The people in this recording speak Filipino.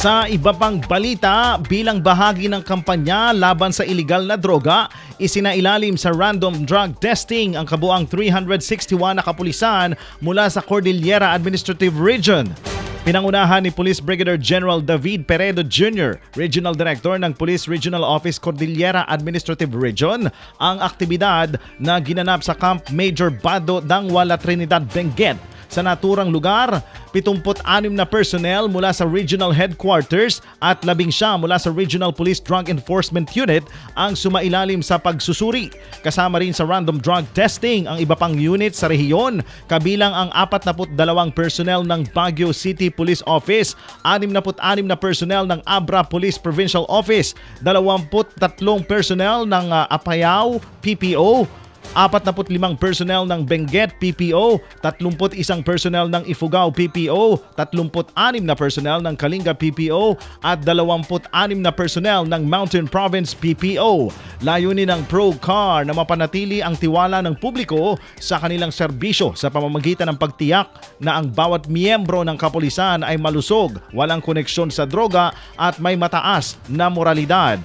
Sa iba pang balita, bilang bahagi ng kampanya laban sa iligal na droga, isinailalim sa random drug testing ang kabuang 361 na kapulisan mula sa Cordillera Administrative Region. Pinangunahan ni Police Brigadier General David Peredo Jr., Regional Director ng Police Regional Office Cordillera Administrative Region, ang aktibidad na ginanap sa Camp Major Bado Dangwala Trinidad Benguet sa naturang lugar, 76 na personnel mula sa Regional Headquarters at 11 mula sa Regional Police Drug Enforcement Unit ang sumailalim sa pagsusuri. Kasama rin sa random drug testing ang iba pang unit sa rehiyon, kabilang ang 42 personnel ng Baguio City Police Office, 66 na personnel ng Abra Police Provincial Office, 23 personnel ng ah, Apayao PPO, 45 personnel ng Benguet PPO, 31 personnel ng Ifugao PPO, 36 na personnel ng Kalinga PPO at 26 na personnel ng Mountain Province PPO. Layunin ng ProCar na mapanatili ang tiwala ng publiko sa kanilang serbisyo sa pamamagitan ng pagtiyak na ang bawat miyembro ng kapulisan ay malusog, walang koneksyon sa droga at may mataas na moralidad.